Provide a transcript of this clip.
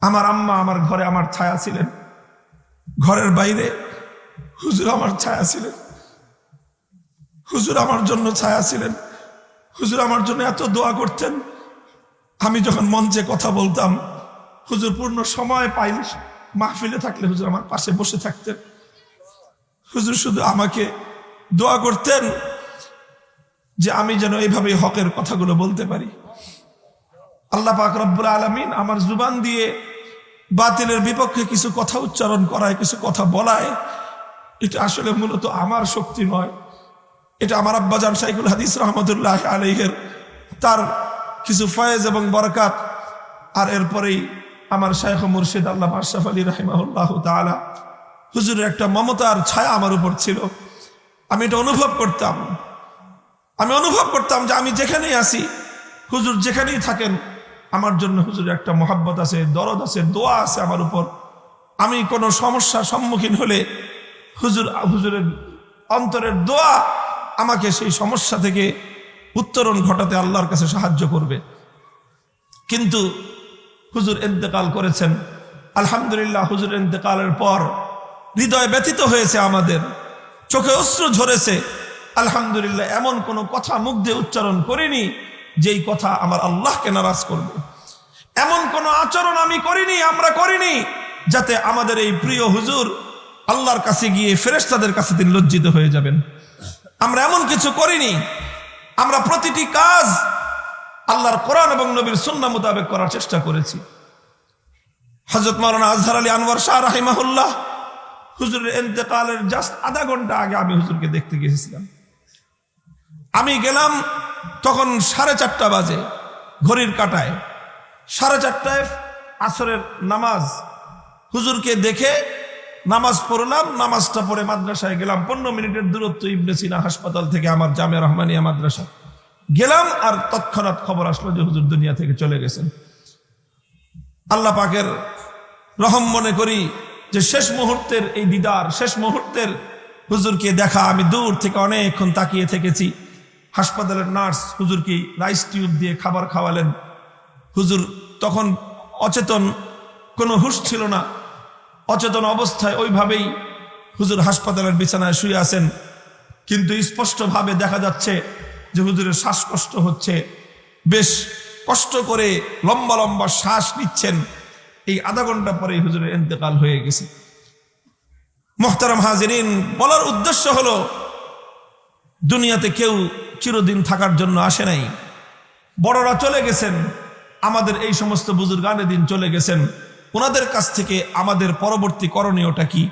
আমার আম্মা আমার ঘরে আমার ছায়া ছিলেন। ঘরের বাইরে হুজুর আমার ছায়া ছিলেন। হুজুর আমার জন্য ছায়া ছিলেন। হুজুর আমার জন্য এত দোয়া করতেন। আমি যখন মঞ্চে কথা বলতাম, হুজুর পূর্ণ সময় পাইলে মাহফিলে থাকলে হুজুর আমার পাশে বসে থাকতেন। হুজুর শুধু আমাকে দোয়া করতেন যে আমি যেন এইভাবে হকের কথাগুলো বলতে পারি। আল্লাহ পাক রব্বুল আলমিন আমার জুবান দিয়ে বাতিলের বিপক্ষে কিছু কথা উচ্চারণ করায়, কিছু কথা বলায়, এটা আসলে মূলত আমার শক্তি নয়। এটা আমার আব্বাজান সাইকুল হাদিস রহমতুল্লাহ আলহের তার কিছু ফয়েজ এবং বরকাত, আর এরপরেই আমার শাইখ মুর্শিদ আল্লাহ আশরাফ আলী রাহিমাহুল্লাহ তালা হুজুরের একটা মমতার ছায়া আমার উপর ছিল। আমি এটা অনুভব করতাম। আমি অনুভব করতাম যে আমি যেখানেই আসি হুজুর যেখানেই থাকেন আমার জন্য হুজুরের একটা মহাব্বত আছে, দরদ আছে, দোয়া আছে আমার উপর। আমি কোনো সমস্যার সম্মুখীন হলে হুজুর, হুজুরের অন্তরের দোয়া আমাকে সেই সমস্যা থেকে উত্তরণ ঘটাতে আল্লাহর কাছে সাহায্য করবে। কিন্তু হুজুর ইন্তেকাল করেছেন। আলহামদুলিল্লাহ হুজুর ইন্তেকালের পর হৃদয় ব্যথিত হয়েছে আমাদের। চোখে অশ্রু ঝরেছে। আলহামদুলিল্লাহ এমন কোনো কথা মুখ দিয়ে উচ্চারণ করিনি। যেই কথা আমার আল্লাহকে নারাজ করবে। এমন কোন আচরণ আমি করিনি, আমরা করিনি, যাতে আমাদের এই প্রিয় হুজুর আল্লাহর কাছে গিয়ে ফেরেশতাদের কাছে তিনি লজ্জিত হয়ে যাবেন। আমরা এমন কিছু করিনি, আমরা প্রতিটি কাজ আল্লাহর কোরআন এবং নবীর সুন্না মোতাবেক করার চেষ্টা করেছি। হজরত মারানা আজহার আলী আনোয়ার শাহ রাহিমাহুল্লাহ হুজুরের এতেকালের জাস্ট আধা ঘণ্টা আগে আমি হুজুরকে দেখতে গিয়েছিলাম। আমি গেলাম তখন সাড়ে চারটা বাজে, ঘড়ির কাটায়। সাড়ে চারটায় আসরের নামাজ। হুজুরকে দেখে নামাজ পড়লাম, নামাজটা পড়ে মাদ্রাসায় গেলাম। পনেরো মিনিটের দূরত্ব ইবনে সিনা হাসপাতাল থেকে আমার জামে রহমানিয়া মাদ্রাসা। গেলাম আর তৎক্ষণাৎ খবর আসলো যে হুজুর দুনিয়া থেকে চলে গেছেন। আল্লাহ পাকের রহম মনে করি যে শেষ মুহূর্তের এই দিদার, শেষ মুহূর্তের হুজুরকে দেখা আমি দূর থেকে অনেকক্ষণ তাকিয়ে থেকেছি। হাসপাতালের নার্স হুজুরকে রাইস টিউব দিয়ে খাবার খাওয়ালেন। হুজুর তখন অচেতন, কোনো হুশ ছিল না। অচেতন অবস্থায় ওইভাবেই হুজুর হাসপাতালের বিছানায় শুয়ে আছেন। কিন্তু স্পষ্টভাবে দেখা যাচ্ছে যে হুজুরের শ্বাসকষ্ট হচ্ছে। বেশ কষ্ট করে লম্বা লম্বা শ্বাস নিচ্ছেন। এই আধা ঘণ্টা পরে হুজুরের এতেকাল হয়ে গেছে। মোহতারাম হাজিরিন, বলার উদ্দেশ্য হলো, দুনিয়াতে কেউ চিরদিন থাকার জন্য আসে নাই। বড়রা চলে গেছেন। আমাদের এই সমস্ত বুজুর্গানের দিন চলে গেছেন। ওনাদের কাছ থেকে আমাদের পরবর্তী করণীয়টা কি?